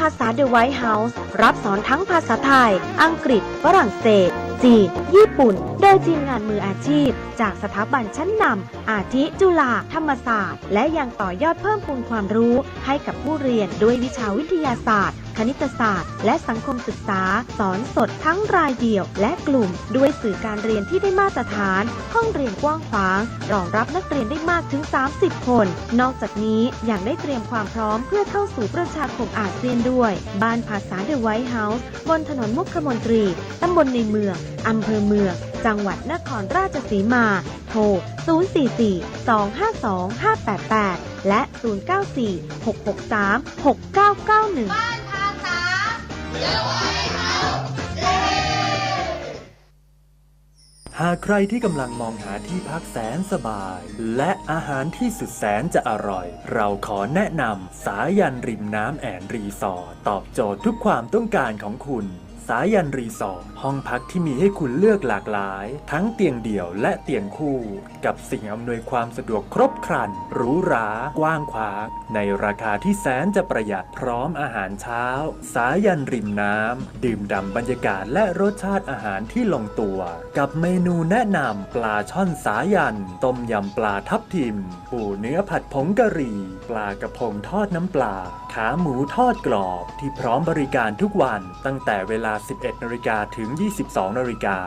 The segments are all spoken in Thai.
ภาษา The White House รับสอนทั้งภาษาไทย อังกฤษ ฝรั่งเศส จี ญี่ปุ่น โดยทีมงานมืออาชีพ จากสถาบันชั้นนำอาทิจุฬาธรรมศาสตร์ และยังต่อยอดเพิ่มพูนความรู้ ให้กับผู้เรียนด้วยวิชาวิทยาศาสตร์ คณิตศาสตร์ และสังคมศึกษา สอนสดทั้งรายเดี่ยว และกลุ่ม ด้วยสื่อการเรียนที่ได้มาตรฐาน ห้องเรียนกว้างขวาง รองรับนักเรียนได้มากถึง 30 คน นอกจากนี้ยังได้เตรียมความพร้อมเพื่อเข้าสู่ประชาคมอาเซียนด้วย บ้านภาษาเดอะไวท์เฮาส์บนถนนมุขมนตรี ตำบลในเมืองอำเภอเมือง จังหวัดนครราชสีมา โทร 044-252-588 และ 094-663-6991หากใครที่กำลังมองหาที่พักแสนสบาย และอาหารที่สุดแสนจะอร่อย เราขอแนะนำสายันริมน้ำแอนรีสอร์ทตอบโจทย์ทุกความต้องการของคุณ สายันรีสอร์ทห้องพักที่มีให้คุณเลือกหลากหลาย ทั้งเตียงเดี่ยวและเตียงคู่ กับสิ่งอำนวยความสะดวกครบครันหรูหรากว้างขวางในราคาที่แสนจะประหยัดพร้อมอาหารเช้า สายันริมน้ำดื่มด่ำบรรยากาศและรสชาติอาหารที่ลงตัว กับเมนูแนะนำปลาช่อนสายัน ต้มยำปลาทับทิมปูเนื้อผัดผงกะหรี่ ปลากระพงทอดน้ำปลา ขาหมูทอดกรอบที่พร้อมบริการทุกวันตั้งแต่เวลา 11นาฬิกาถึง 22นาฬิกา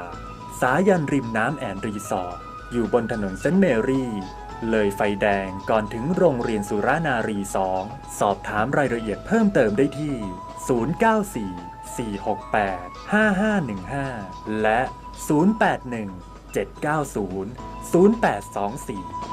สายันริมน้ำแอนรีสอร์ทอยู่บนถนนเซนต์เมรี่ เลยไฟแดงก่อนถึงโรงเรียนสุรานารี 2 สอบถามรายละเอียดเพิ่มเติมได้ที่ 094 468 5515 และ 081 790 0824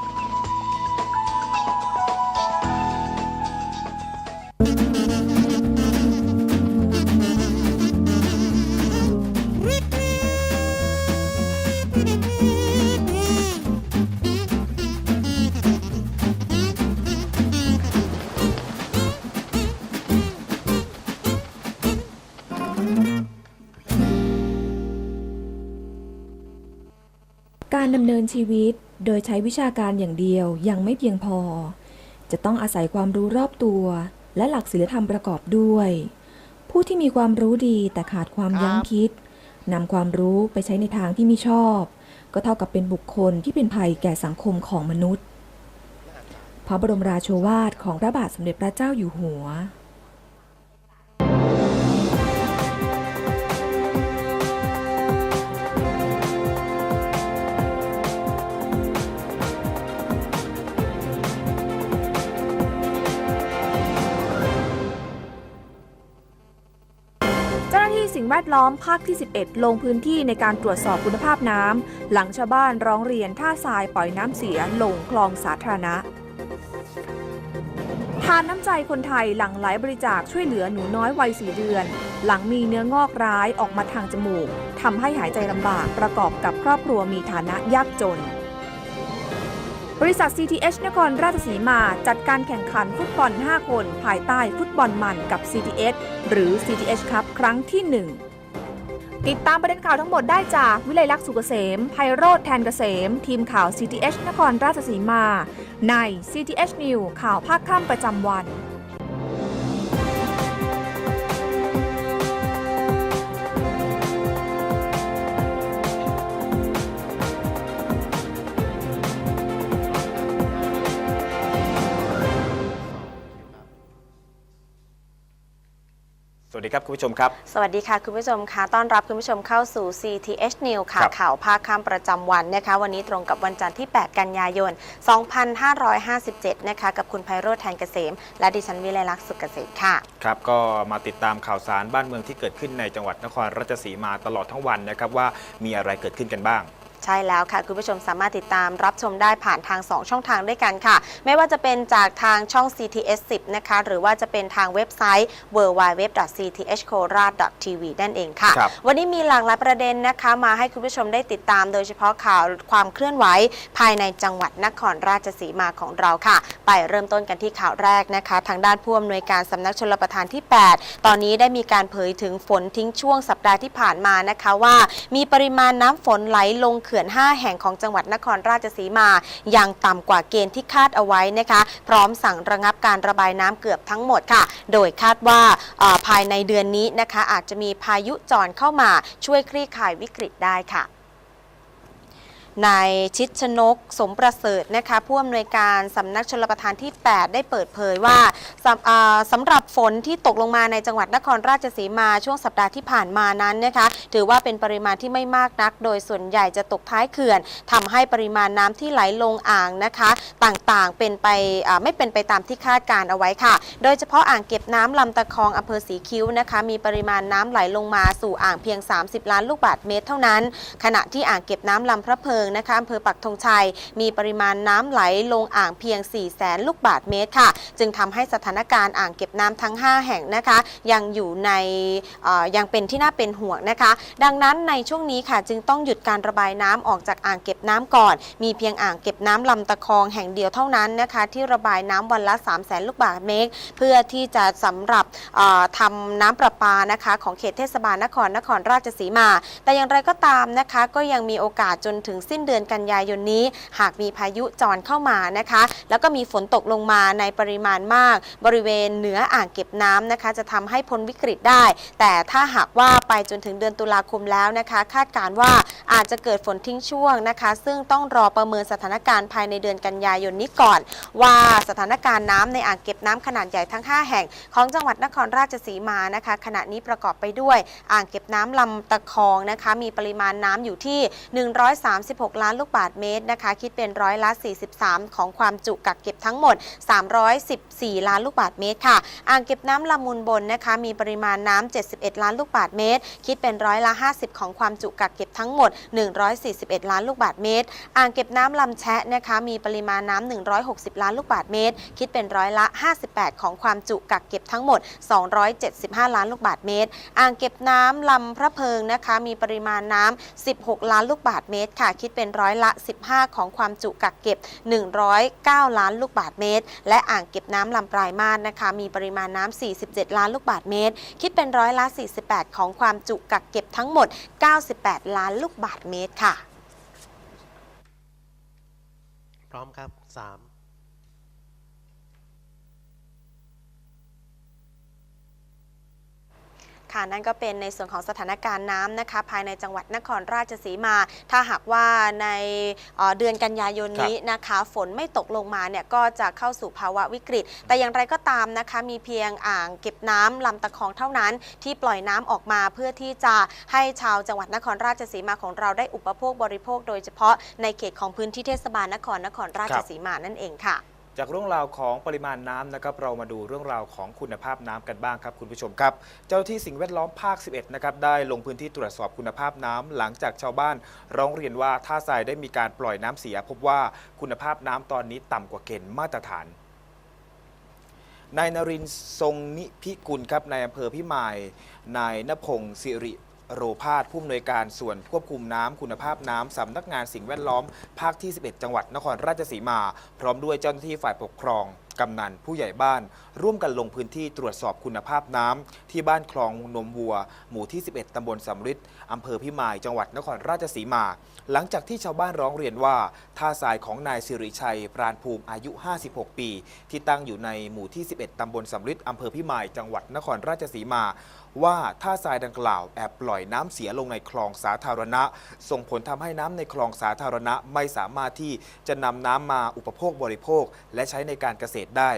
ดำเนินชีวิตโดยใช้วิชาการอย่างเดียวยังไม่เพียงพอ จะต้องอาศัยความรู้รอบตัว และหลักศีลธรรมประกอบด้วย ผู้ที่มีความรู้ดีแต่ขาดความยั้งคิดนำความรู้ไปใช้ในทางที่ม่ชอบ ก็เท่ากับเป็นบุคคลที่เป็นภัยแก่สังคมของมนุษย์ พระบรมราโชวาทของพระบาทสมเด็จพระเจ้าอยู่หัว แวดล้อมภาคที่ 11 ลงพื้นที่ในการตรวจสอบคุณภาพน้ำหลังชาวบ้านร้องเรียนท่าทรายปล่อยน้ำเสียลงคลองสาธารณะทานน้ำใจคนไทยหลั่งไหลบริจาคช่วยเหลือหนูน้อยวัย4เดือน หลังมีเนื้องอกร้ายออกมาทางจมูกทำให้หายใจลำบากประกอบกับครอบครัวมีฐานะยากจน บริษัท CTH นครราชสีมาจัดการแข่งขันฟุตบอล 5 คน ภายใต้ฟุตบอลมันกับ CTH หรือ CTH ครับครั้งที่ 1 ติดตามประเด็นข่าวทั้งหมดได้จากวิไลลักษณ์สุกเกษมไพโรธแทนเกษม ทีมข่าว CTH นครราชสีมา ใน CTH News ข่าวภาคค่ำประจำวัน สวัสดีครับคุณผู้ชมครับ สวัสดีค่ะคุณผู้ชมค่ะต้อนรับคุณผู้ชมเข้าสู่ CTH News ค่ะครับข่าวภาคค่ำประจำวันนะคะ วันนี้ตรงกับวันจันทร์ที่ 8 กันยายน 2557 นะคะ กับคุณไพโรธแทนเกษม และดิฉันวิไลลักษณ์สุขเกษตรค่ะ ครับ ก็มาติดตามข่าวสารบ้านเมืองที่เกิดขึ้นในจังหวัดนครราชสีมาตลอดทั้งวันนะครับว่ามีอะไรเกิดขึ้นกันบ้าง ใช่แล้วค่ะ คุณผู้ชมสามารถติดตามรับชมได้ผ่านทาง 2 ช่องทางด้วยกันค่ะ ไม่ว่าจะเป็นจากทางช่อง CTS 10 นะคะ หรือว่าจะเป็นทางเว็บไซต์ www.cthkora.tv นั่นเองค่ะครับวันนี้มีหลากหลายประเด็นนะคะ มาให้คุณผู้ชมได้ติดตาม โดยเฉพาะข่าวความเคลื่อนไหว ภายในจังหวัดนครราชสีมาของเราค่ะ ไปเริ่มต้นกันที่ข่าวแรกนะคะ ทางด้านผู้อำนวยการสำนักชลประทานที่ 8 ตอนนี้ได้มีการเผยถึงฝนทิ้งช่วงสัปดาห์ที่ผ่านมานะคะว่า มีปริมาณน้ำฝนไหลลงเขื่อน 5 แห่งของจังหวัดนครราชสีมา ยังต่ำกว่าเกณฑ์ที่คาดเอาไว้นะคะ พร้อมสั่งระงับการระบายน้ำเกือบทั้งหมดค่ะ โดยคาดว่าภายในเดือนนี้นะคะอาจจะมีพายุจรเข้ามาช่วยคลี่คลายวิกฤตได้ค่ะ นายชิดชนกสมประเสริฐนะคะผู้อำนวยการสำนักชลประทานที่ 8 ได้เปิดเผยว่าสำสำหรับฝนที่ตกลงมาในจังหวัดนครราชสีมาช่วงสัปดาห์ที่ผ่านมานั้นนะคะถือว่าเป็นปริมาณที่ไม่มากนัก โดยส่วนใหญ่จะตกท้ายเขื่อนทำให้ปริมาณน้ำที่ไหลลงอ่างนะคะ ต่างๆเป็นไปไม่เป็นไปตามที่คาดการเอาไว้ค่ะ โดยเฉพาะอ่างเก็บน้ำลำตะคองอำเภอสีคิ้วนะคะ มีปริมาณน้ำไหลลงมาสู่อ่างเพียง 30 ล้านลูกบาศก์เมตรเท่านั้น ขณะที่อ่างเก็บน้ำลำพระเพิงนะคะอำเภอปักธงชัย มีปริมาณน้ำไหลลงอ่างเพียง4แสนลูกบาศก์เมตรค่ะ จึงทำให้สถานการณ์อ่างเก็บน้ำทั้ง 5 แห่งนะคะ ยังอยู่ในยังเป็นที่น่าเป็นห่วงนะคะ ดังนั้นในช่วงนี้ค่ะจึงต้องหยุดการระบายน้ำออกจากอ่างเก็บน้ำก่อน มีเพียงอ่างเก็บน้ำลำตะคองแห่งเดียวเท่านั้นนะคะ ที่ระบายน้ำวันละ 3 0 0แสนลูกบาศก์เมตร เพื่อที่จะสำหรับเอ่อทำน้ำประปานะคะของเขตเทศบาลนครนครราชสีมา แต่อย่างไรก็ตามนะคะ ก็ยังมีโอกาสจนถึงสิ้นเดือนกันยายนนี้ หากมีพายุจรเข้ามานะคะ แล้วก็มีฝนตกลงมาในปริมาณมาก บริเวณเหนืออ่างเก็บน้ำนะคะ จะทำให้พ้นวิกฤตได้ แต่ถ้าหากว่าไปจนถึงเดือนตุลาคมแล้วนะคะ คาดการณ์ว่าอาจจะเกิดฝนทิ้งช่วงนะคะ ซึ่งต้องรอประเมินสถานการณ์ภายในเดือนกันยายนนี้ก่อน ว่าสถานการณ์น้ำในอ่างเก็บน้ำขนาดใหญ่ทั้ง 5 แห่ง ของจังหวัดนครราชสีมานะคะ ขณะนี้ประกอบไปด้วยอ่างเก็บน้ำลำตะคองนะคะ มีปริมาณน้ำอยู่ที่ 136ล้านลูกบาศก์เมตรนะคะ คิดเป็นร้อยละ43 ของความจุกักเก็บทั้งหมด 314 ล้านลูกบาศก์เมตรค่ะ อ่างเก็บน้ำลำมูลบนนะคะ มีปริมาณน้ำ71 ล้านลูกบาศก์เมตร คิดเป็นร้อยละ 50 ของความจุกักเก็บทั้งหมด 141 ล้านลูกบาศก์เมตร อ่างเก็บน้ำลำแชะนะคะ มีปริมาณน้ำ160 ล้านลูกบาศก์เมตร คิดเป็นร้อยละ 58 ของความจุกักเก็บทั้งหมด 275 ล้านลูกบาศก์เมตร อ่างเก็บน้ำลำพระเพิงนะคะ มีปริมาณน้ำ16 ล้านลูกบาศก์เมตรค่ะ คิดดเป็นร้อยละ 15 ของความจุกักเก็บ 109 ล้านลูกบาทเมตร และอ่างเก็บน้ำลำปลายมาสนะคะ มีปริมาณน้ำ 47 ล้านลูกบาทเมตร คิดเป็นร้อยละ 48 ของความจุกักเก็บทั้งหมด 98 ล้านลูกบาทเมตรค่ะ พร้อมครับ 3 ค่ะนั่นก็เป็นในส่วนของสถานการณ์น้ำนะคะ ภายในจังหวัดนครราชสีมา ถ้าหากว่าในเอ่อเดือนกันยายนนี้นะคะ ฝนไม่ตกลงมาเนี่ยก็จะเข้าสู่ภาวะวิกฤต แต่อย่างไรก็ตามนะคะ มีเพียงอ่างเก็บน้ำลำตะคองเท่านั้น ที่ปล่อยน้ำออกมาเพื่อที่จะให้ชาวจังหวัดนครราชสีมาของเราได้อุปโภคบริโภค โดยเฉพาะในเขตของพื้นที่เทศบาลนครนครราชสีมานั่นเองค่ะ จากเรื่องราวของปริมาณน้ำนะครับเรามาดูเรื่องราวของคุณภาพน้ำกันบ้างครับคุณผู้ชมครับ เจ้าที่สิ่งแวดล้อมภาค 11 นะครับได้ลงพื้นที่ตรวจสอบคุณภาพน้ำหลังจากชาวบ้าน ร้องเรียนว่าท่าทรายได้มีการปล่อยน้ำเสีย พบว่าคุณภาพน้ำตอนนี้ต่ำกว่าเกณฑ์มาตรฐานนายนรินทร์ทรงนิพิกุลครับในอำเภอพิมาย นายนพงศ์สิริ โรพาสผู้อำนวยการส่วนควบคุมน้ำคุณภาพน้ำสำนักงานสิ่งแวดล้อม ภาคที่ 11 จังหวัดนครราชสีมา พร้อมด้วยเจ้าหน้าที่ฝ่ายปกครอง กำนันผู้ใหญ่บ้าน ร่วมกันลงพื้นที่ตรวจสอบคุณภาพน้ำที่บ้านคลองนมวัว หมู่ที่ 11 ตำบลสำริดอำเภอพิมาย จังหวัดนครราชสีมา หลังจากที่ชาวบ้านร้องเรียนว่า ท่าทรายของนายสิริชัย ปราณภูมิอายุ 56 ปี ที่ตั้งอยู่ในหมู่ที่ 11 ตำบลสำริดอำเภอพิมาย จังหวัดนครราชสีมา ว่าท่าทรายดังกล่าวแอบปล่อยน้ำเสียลงในคลองสาธารณะ ส่งผลทำให้น้ำในคลองสาธารณะไม่สามารถที่จะนำน้ำมาอุปโภคบริโภค และใช้ในการเกษตรได้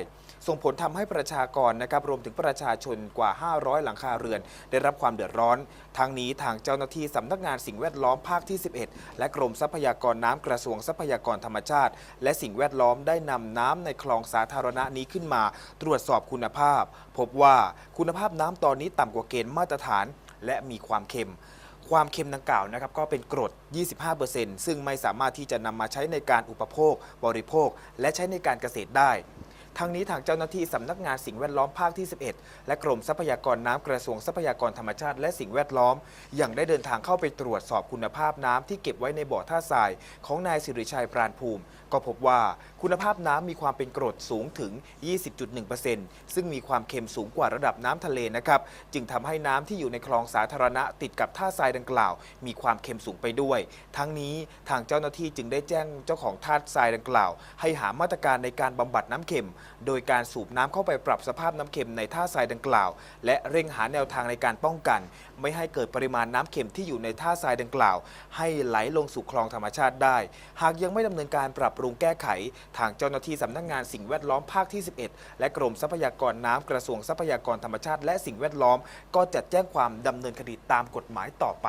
ส่งผลทำให้ประชากรนะครับรวมถึงประชาชนกว่า 500 หลังคาเรือน ได้รับความเดือดร้อน ทั้งนี้ทางเจ้าหน้าที่สำนักงานสิ่งแวดล้อมภาคที่ 11 และกรมทรัพยากรน้ำกระทรวงทรัพยากรธรรมชาติ และสิ่งแวดล้อมได้นำน้ำในคลองสาธารณะนี้ขึ้นมา ตรวจสอบคุณภาพ พบว่าคุณภาพน้ำตอนนี้ต่ำกว่าเกณฑ์มาตรฐาน และมีความเค็มความเค็มดังกล่าวนะครับก็เป็นกรด 25%ซึ่งไม่สามารถที่จะนำมาใช้ในการอุปโภค บริโภค และใช้ในการเกษตรได้ ทั้งนี้ทางเจ้าหน้าที่สำนักงานสิ่งแวดล้อมภาคที่ 11 และกรมทรัพยากรน้ำกระทรวงทรัพยากรธรรมชาติและสิ่งแวดล้อม ยังได้เดินทางเข้าไปตรวจสอบคุณภาพน้ำที่เก็บไว้ในบ่อท่าทรายของนายสิริชัยปราณภูมิ ก็พบว่า คุณภาพน้ำมีความเป็นกรดสูงถึง 20.1%ซึ่งมีความเค็มสูงกว่าระดับน้ำทะเลนะครับ จึงทำให้น้ำที่อยู่ในคลองสาธารณะติดกับท่าทรายดังกล่าว มีความเค็มสูงไปด้วย ทั้งนี้ทางเจ้าหน้าที่จึงได้แจ้งเจ้าของท่าทรายดังกล่าว ให้หามาตรการในการบำบัดน้ำเค็ม โดยการสูบน้ำเข้าไปปรับสภาพน้ำเค็มในท่าทรายดังกล่าว และเร่งหาแนวทางในการป้องกัน ไม่ให้เกิดปริมาณน้ำเค็มที่อยู่ในท่าทรายดังกล่าว ให้ไหลลงสู่คลองธรรมชาติได้ หากยังไม่ดำเนินการปรับปรุงแก้ไขทางเจ้าหน้าที่สำนักงานสิ่งแวดล้อมภาคที่ 11 และกรมทรัพยากรน้ำกระทรวงทรัพยากรธรรมชาติ และสิ่งแวดล้อม ก็จะแจ้งความดำเนินคดีตามกฎหมายต่อไป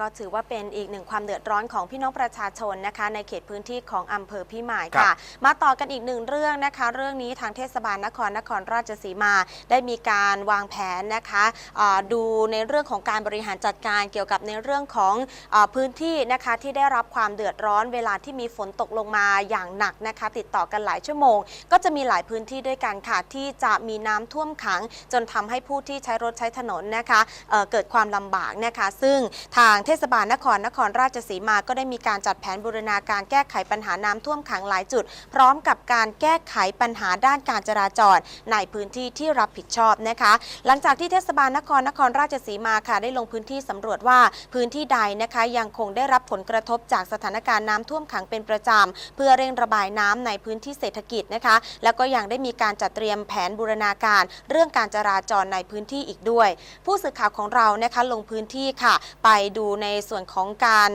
ก็ถือว่าเป็นอีกหนึ่งความเดือดร้อนของพี่น้องประชาชนนะคะ ในเขตพื้นที่ของอำเภอพิมายครัค่ะบมาต่อกันอีกหนึ่งเรื่องนะคะ เรื่องนี้ทางเทศบาลนครนครราชสีมา ได้มีการวางแผนนะคะอ่าดูในเรื่องของการบริหารจัดการเกี่ยวกับในเรื่องของอาพื้นที่นะคะที่ได้รับความเดือดร้อนเวลาที่มีฝนตกลงมาอย่างหนักนะคะ ติดต่อกันหลายชั่วโมง ก็จะมีหลายพื้นที่ด้วยกันค่ะ ที่จะมีน้ำท่วมขัง จนทำให้ผู้ที่ใช้รถใช้ถนนนะคะเอ่อเกิดความลำบากนะคะ ซึ่งทางเททศบาลนครนครราชสีมาก็ได้มีการจัดแผนบูรณาการแก้ไขปัญหาน้ำท่วมขังหลายจุด พร้อมกับการแก้ไขปัญหาด้านการจราจรในพื้นที่ที่รับผิดชอบนะคะ หลังจากที่เทศบาลนครนครราชสีมาค่ะได้ลงพื้นที่สำรวจว่าพื้นที่ใดนะคะยังคงได้รับผลกระทบจากสถานการณ์น้ำท่วมขังเป็นประจำเพื่อเร่งระบายน้ำในพื้นที่เศรษฐกิจนะคะ แล้วก็ยังได้มีการจัดเตรียมแผนบูรณาการเรื่องการจราจรในพื้นที่อีกด้วย ผู้สื่อข่าวของเรานะคะลงพื้นที่ค่ะ ไปดูในส่วนของการ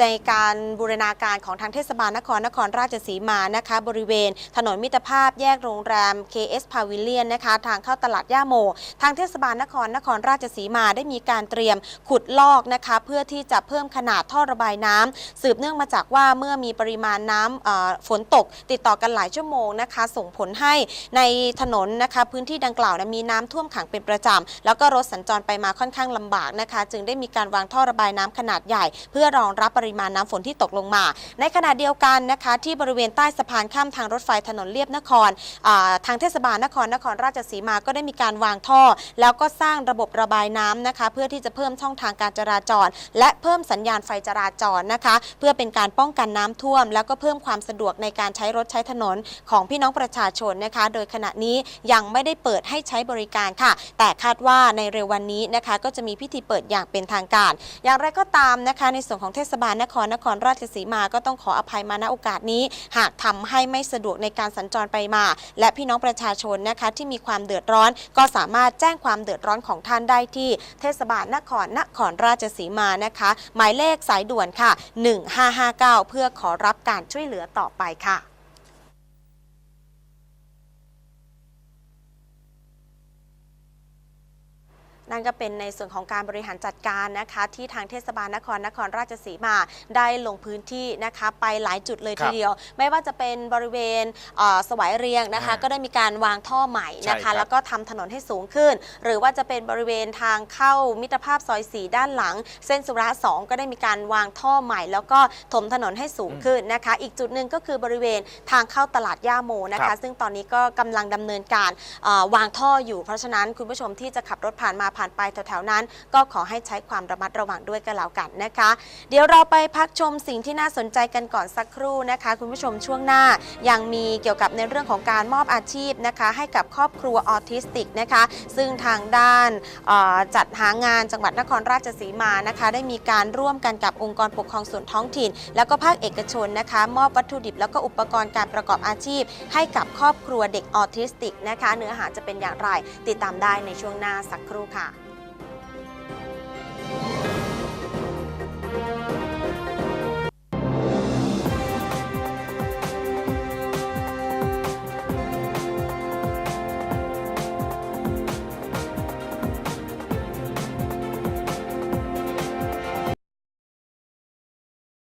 ในการบูรณาการของทางเทศบาลนครนครราชสีมานะคะ บริเวณ ถนนมิตรภาพแยกโรงแรม KS Pavilion นะคะ ทางเข้าตลาดย่าโม ทางเทศบาลนครนครราชสีมาได้มีการเตรียมขุดลอกนะคะ เพื่อที่จะเพิ่มขนาดท่อระบายน้ำสืบเนื่องมาจากว่าเมื่อมีปริมาณน้ำฝนตก ติดต่อกันหลายชั่วโมงนะคะ ส่งผลให้ในถนนนะคะ พื้นที่ดังกล่าวนะมีน้ำท่วมขังเป็นประจำแล้วก็รถสัญจรไปมาค่อนข้างลำบากนะคะ จึงได้มีการวางท่อระบายน้ำขนาดใหญ่ เพื่อรองรับปริมาณน้ำฝนที่ตกลงมา ในขณะเดียวกันนะคะที่บริเวณใต้สะพานข้ามทางรถไฟถนนเลียบนครทางเทศบาลนครนครราชสีมาก็ได้มีการวางท่อ แล้วก็สร้างระบบระบายน้ำนะคะ เพื่อที่จะเพิ่มช่องทางการจราจร และเพิ่มสัญญาณไฟจราจรนะคะ เพื่อเป็นการป้องกันน้ำท่วม แล้วก็เพิ่มความสะดวกในการใช้รถใช้ถนนของพี่น้องประชาชนนะคะ โดยขณะนี้ยังไม่ได้เปิดให้ใช้บริการค่ะ แต่คาดว่าในเร็ววันนี้นะคะ ก็จะมีพิธีเปิดอย่างเป็นทางการ อย่างไรก็ตามนะคะ ในส่วนของเทศบาลนครนครราชสีมาก็ต้องขออภัยมาณโอกาสนี้ หากทำให้ไม่สะดวกในการสัญจรไปมา และพี่น้องประชาชนนะคะที่มีความเดือดร้อน ก็สามารถแจ้งความเดือดร้อนของท่านได้ที่เทศบาลนครนครราชสีมานะคะ หมายเลขสายด่วนค่ะ 1559 เพื่อขอรับการช่วยเหลือต่อไปค่ะ นั่นก็เป็นในส่วนของการบริหารจัดการนะคะ ที่ทางเทศบาลนครนครราชสีมาได้ลงพื้นที่นะคะไปหลายจุดเลยครัทีบเดียว ไม่ว่าจะเป็นบริเวณเอ่อสวายเรียงนะคะอ่าก็ได้มีการวางท่อใหม่นะใช่ครัคะบแล้วก็ทำถนนให้สูงขึ้น หรือว่าจะเป็นบริเวณทางเข้ามิตรภาพซอยสีด้านหลัง เส้นสุราษฎร์สองก็ได้มีการวางท่อใหม่ แล้วก็ถมถนนให้สูงขึ้นนะคะ อีกจุดหนึ่งก็คือบริเวณทางเข้าตลาดย่าโมนะครัคะบซึ่งตอนนี้ก็กำลังดำเนินการเอ่อวางท่ออยู่เพราะฉะนั้นคุณผู้ชมที่จะขับรถผ่านมาผ่านไปแถวๆนั้น ก็ขอให้ใช้ความระมัดระวังด้วยกันแล้วกันนะคะ เดี๋ยวเราไปพักชมสิ่งที่น่าสนใจกันก่อนสักครู่นะคะ คุณผู้ชมช่วงหน้ายังมีเกี่ยวกับในเรื่องของการมอบอาชีพนะคะ ให้กับครอบครัวออทิสติกนะคะ ซึ่งทางด้านจัดหางานจังหวัดนครราชสีมานะคะ ได้มีการร่วมกันกับองค์กรปกครองส่วนท้องถิ่น แล้วก็ภาคเอกชนนะคะ มอบวัตถุดิบแล้วก็อุปกรณ์การประกอบอาชีพ ให้กับครอบครัวเด็กออทิสติกนะคะ เนื้อหาจะเป็นอย่างไร ติดตามได้ในช่วงหน้าสักครู่ค่ะ